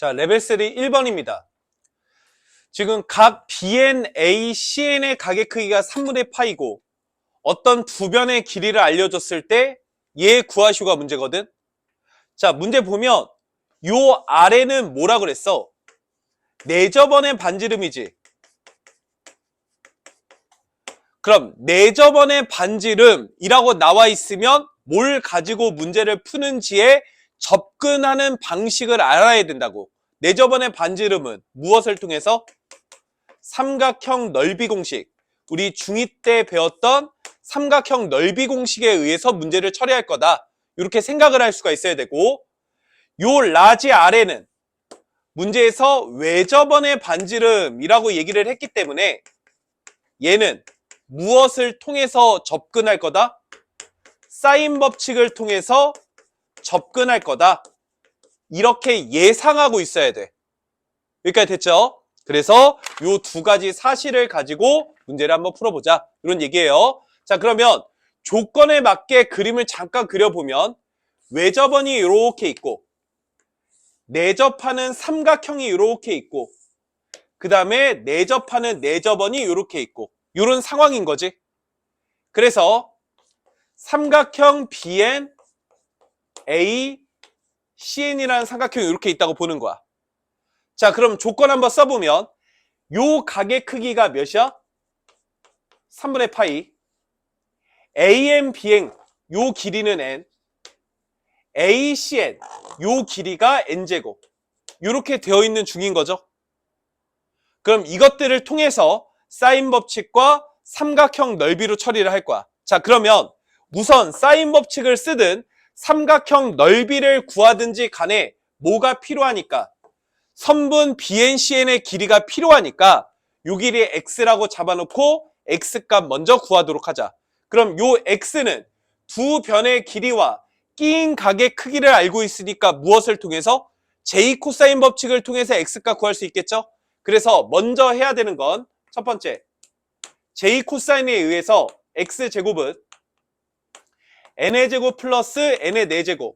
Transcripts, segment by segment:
자, 레벨 3 1번입니다. 지금 각 BN, A, CN의 가게 크기가 3분의 파이고 어떤 두 변의 길이를 알려줬을 때 얘 구하시오가 문제거든. 자, 문제 보면 요 아래는 뭐라 그랬어? 내저번의 반지름이지. 그럼 내저번의 반지름이라고 나와 있으면 뭘 가지고 문제를 푸는지에 접근하는 방식을 알아야 된다고. 내 저번의 반지름은 무엇을 통해서? 삼각형 넓이 공식. 우리 중2 때 배웠던 삼각형 넓이 공식에 의해서 문제를 처리할 거다. 이렇게 생각을 할 수가 있어야 되고 요 라지 아래는 문제에서 외저번의 반지름이라고 얘기를 했기 때문에 얘는 무엇을 통해서 접근할 거다? 사인 법칙을 통해서 접근할 거다. 이렇게 예상하고 있어야 돼. 여기까지 됐죠? 그래서 요두 가지 사실을 가지고 문제를 한번 풀어보자. 이런 얘기예요. 자, 그러면 조건에 맞게 그림을 잠깐 그려보면 외접원이 이렇게 있고 내접하는 삼각형이 이렇게 있고 그 다음에 내접하는 내접원이 이렇게 있고 이런 상황인 거지. 그래서 삼각형 BN, A, CN이라는 삼각형이 이렇게 있다고 보는 거야. 자, 그럼 조건 한번 써보면 요 각의 크기가 몇이야? 3분의 파이. AM, BN 요 길이는 N. ACN 요 길이가 N제곱. 이렇게 되어 있는 중인 거죠. 그럼 이것들을 통해서 사인 법칙과 삼각형 넓이로 처리를 할 거야. 자, 그러면 우선 사인 법칙을 쓰든 삼각형 넓이를 구하든지 간에 뭐가 필요하니까 선분 BNCN의 길이가 필요하니까 요 길이 X라고 잡아놓고 X값 먼저 구하도록 하자. 그럼 요 X는 두 변의 길이와 끼인 각의 크기를 알고 있으니까 무엇을 통해서? J 코사인 법칙을 통해서 X값 구할 수 있겠죠? 그래서 먼저 해야 되는 건 첫 번째 J 코사인에 의해서 X제곱은 n의 제곱 플러스 n의 4제곱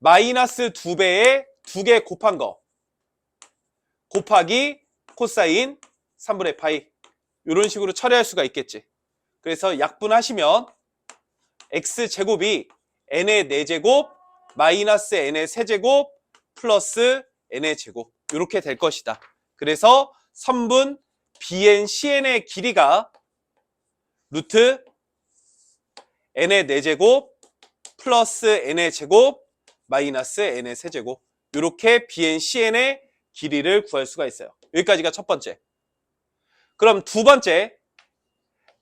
마이너스 2배에 2개 곱한 거 곱하기 코사인 3분의 파이. 이런 식으로 처리할 수가 있겠지. 그래서 약분하시면 x제곱이 n의 4제곱 마이너스 n의 세제곱 플러스 n의 제곱. 이렇게 될 것이다. 그래서 선분 bn cn의 길이가 루트 n의 4제곱 플러스 n의 제곱 마이너스 n의 세제곱 이렇게 bn cn의 길이를 구할 수가 있어요. 여기까지가 첫 번째. 그럼 두 번째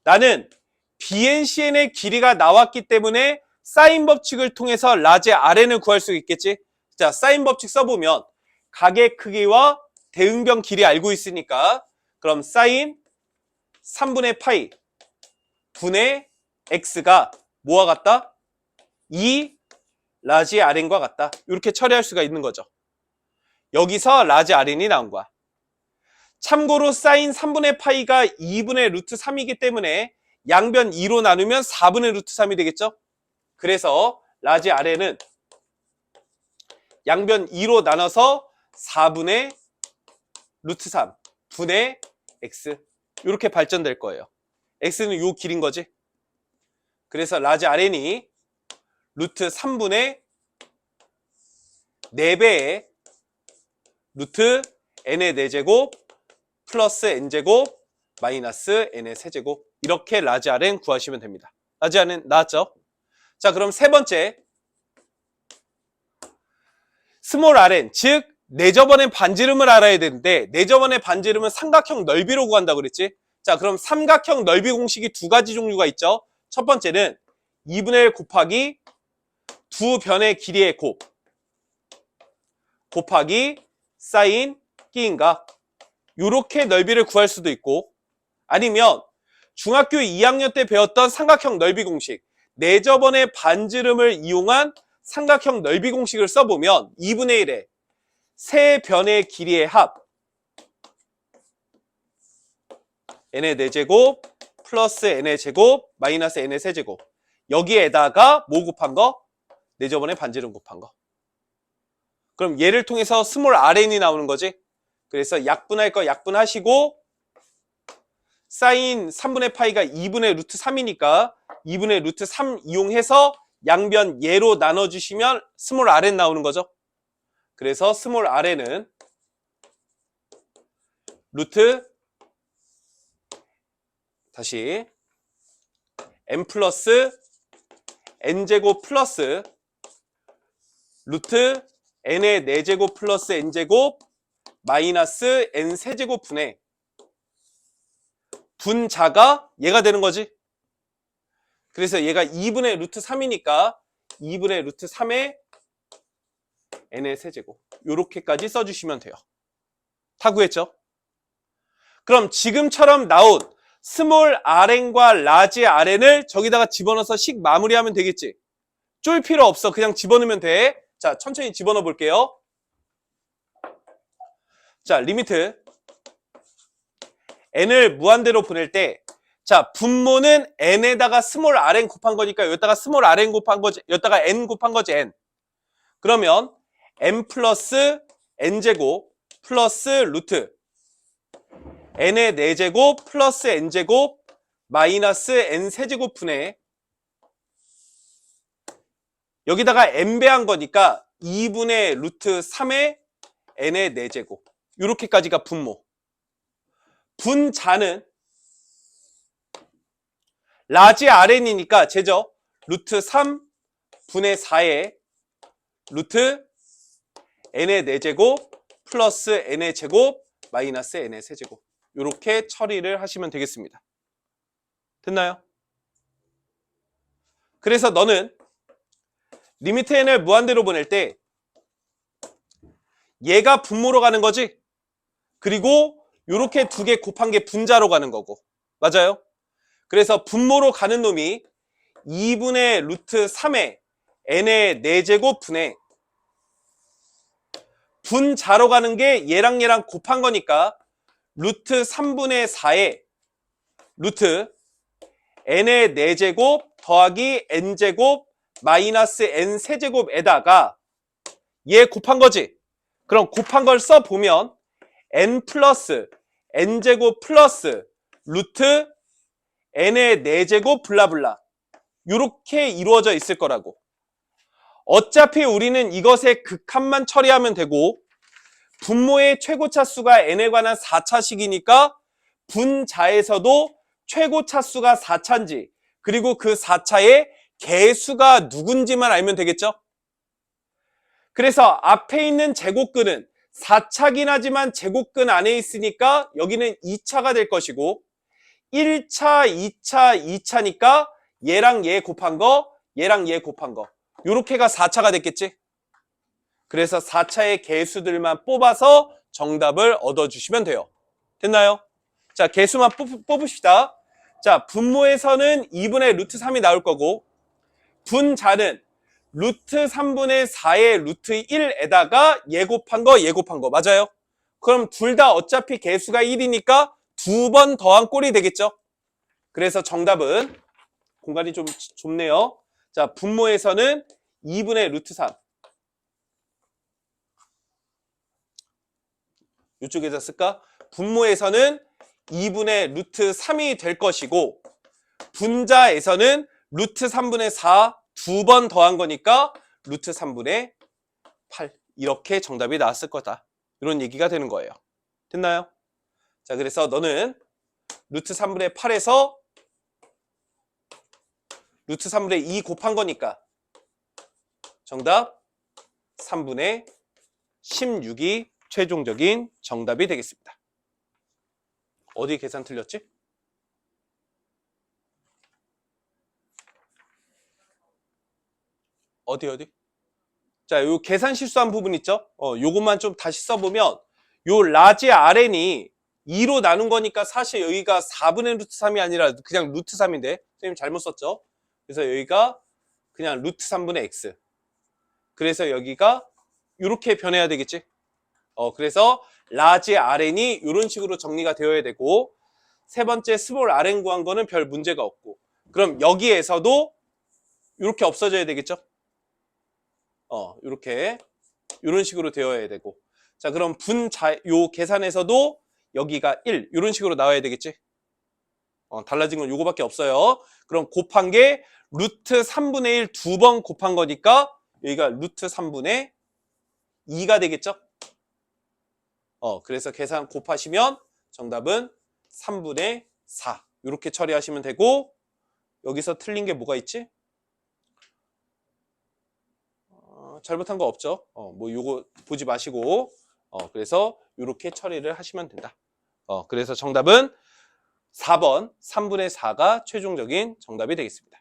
나는 bn cn의 길이가 나왔기 때문에 사인 법칙을 통해서 라지 rn을 구할 수 있겠지? 자, 사인 법칙 써보면 각의 크기와 대응변 길이 알고 있으니까 그럼 사인 3분의 파이 분의 x가 뭐와 같다? 2 라지 rn과 같다. 이렇게 처리할 수가 있는 거죠. 여기서 라지 rn이 나온 거야. 참고로 사인 3분의 파이가 2분의 루트 3이기 때문에 양변 2로 나누면 4분의 루트 3이 되겠죠? 그래서 라지 rn은 양변 2로 나눠서 4분의 루트 3 분의 x 이렇게 발전될 거예요. x는 요 길인 거지. 그래서 라지 rn이 루트 3분의 4배의 루트 n의 4제곱 플러스 n제곱 마이너스 n의 세제곱 이렇게 라지 rn 구하시면 됩니다. 라지 rn 나왔죠? 자 그럼 세 번째 스몰 rn 즉 내저번의 반지름을 알아야 되는데 내저번의 반지름은 삼각형 넓이로 구한다고 그랬지? 자 그럼 삼각형 넓이 공식이 두 가지 종류가 있죠? 첫 번째는 2분의 1 곱하기 두 변의 길이의 곱. 곱하기 사인 끼인각 이렇게 넓이를 구할 수도 있고 아니면 중학교 2학년 때 배웠던 삼각형 넓이 공식 내저번의 반지름을 이용한 삼각형 넓이 공식을 써보면 2분의 1에 세 변의 길이의 합 n의 4제곱 플러스 n의 제곱 마이너스 n의 세제곱 여기에다가 뭐 곱한 거? 내 저번에 반지름 곱한 거 그럼 얘를 통해서 스몰 rn이 나오는 거지. 그래서 약분할 거 약분하시고 사인 3분의 파이가 2분의 루트 3이니까 2분의 루트 3 이용해서 양변 예로 나눠주시면 스몰 rn 나오는 거죠. 그래서 스몰 rn은 루트 다시 n 플러스 n제곱 플러스 루트 n의 4제곱 플러스 n제곱 마이너스 n 세제곱 분의 분자가 얘가 되는 거지. 그래서 얘가 2분의 루트 3이니까 2분의 루트 3의 n의 세제곱 요렇게까지 써주시면 돼요. 다 구했죠? 그럼 지금처럼 나온 스몰 rn과 라지 rn을 저기다가 집어넣어서 식 마무리하면 되겠지. 쫄 필요 없어. 그냥 집어넣으면 돼. 자, 천천히 집어넣어 볼게요. 자, 리미트. n을 무한대로 보낼 때, 자, 분모는 n에다가 스몰 rn 곱한 거니까 여기다가 스몰 rn 곱한 거지, 여기다가 n 곱한 거지, n. 그러면 n 플러스 n제곱 플러스 루트 n의 4제곱 플러스 n제곱 마이너스 n 세제곱 분의 여기다가 n배한 거니까 2분의 루트 3의 n의 4제곱. 이렇게까지가 분모. 분자는 라지 rn이니까 제죠 루트 3 분의 4의 루트 n의 4제곱 플러스 n의 제곱 마이너스 n의 세제곱 이렇게 처리를 하시면 되겠습니다. 됐나요? 그래서 너는 리미트 n을 무한대로 보낼 때 얘가 분모로 가는 거지? 그리고 이렇게 두 개 곱한 게 분자로 가는 거고 맞아요? 그래서 분모로 가는 놈이 2분의 루트 3의 n의 4제곱 분의 분자로 가는 게 얘랑 얘랑 곱한 거니까 루트 3분의 4의 루트 n의 4제곱 더하기 n제곱 마이너스 n 세제곱에다가 얘 곱한 거지. 그럼 곱한 걸 써보면 n 플러스 n제곱 플러스 루트 n의 4제곱 블라블라 이렇게 이루어져 있을 거라고. 어차피 우리는 이것의 극한만 처리하면 되고 분모의 최고 차 수가 n에 관한 4차식이니까 분자에서도 최고 차 수가 4차인지 그리고 그 4차의 개수가 누군지만 알면 되겠죠? 그래서 앞에 있는 제곱근은 4차긴 하지만 제곱근 안에 있으니까 여기는 2차가 될 것이고 1차, 2차, 2차니까 얘랑 얘 곱한 거, 얘랑 얘 곱한 거 요렇게가 4차가 됐겠지? 그래서 4차의 개수들만 뽑아서 정답을 얻어주시면 돼요. 됐나요? 자, 개수만 뽑, 뽑읍시다. 자, 분모에서는 2분의 루트 3이 나올 거고, 분자는 루트 3분의 4의 루트 1에다가 예곱한 거, 예곱한 거. 맞아요? 그럼 둘 다 어차피 개수가 1이니까 두 번 더한 꼴이 되겠죠? 그래서 정답은, 공간이 좀 좁네요. 자, 분모에서는 2분의 루트 3. 이쪽에다 쓸까? 분모에서는 2분의 루트 3이 될 것이고 분자에서는 루트 3분의 4 두 번 더한 거니까 루트 3분의 8 이렇게 정답이 나왔을 거다. 이런 얘기가 되는 거예요. 됐나요? 자 그래서 너는 루트 3분의 8에서 루트 3분의 2 곱한 거니까 정답 3분의 16이 최종적인 정답이 되겠습니다. 어디 계산 틀렸지? 어디 어디? 자, 요 계산 실수한 부분 있죠? 어, 요것만 좀 다시 써보면 요 라지 RN이 2로 나눈 거니까 사실 여기가 4분의 루트 3이 아니라 그냥 루트 3인데 선생님 잘못 썼죠? 그래서 여기가 그냥 루트 3분의 x 그래서 여기가 이렇게 변해야 되겠지? 어, 그래서 라지 RN이 이런 식으로 정리가 되어야 되고 세 번째 스몰 RN 구한 거는 별 문제가 없고 그럼 여기에서도 이렇게 없어져야 되겠죠? 어, 이렇게 이런 식으로 되어야 되고. 자 그럼 분자 요 계산에서도 여기가 1 이런 식으로 나와야 되겠지? 어, 달라진 건 요거밖에 없어요. 그럼 곱한 게 루트 3분의 1 두 번 곱한 거니까 여기가 루트 3분의 2가 되겠죠 어 그래서 계산 곱하시면 정답은 3분의 4 이렇게 처리하시면 되고 여기서 틀린 게 뭐가 있지? 어, 잘못한 거 없죠? 어, 뭐 요거 보지 마시고 어, 그래서 이렇게 처리를 하시면 된다. 어, 그래서 정답은 4번 3분의 4가 최종적인 정답이 되겠습니다.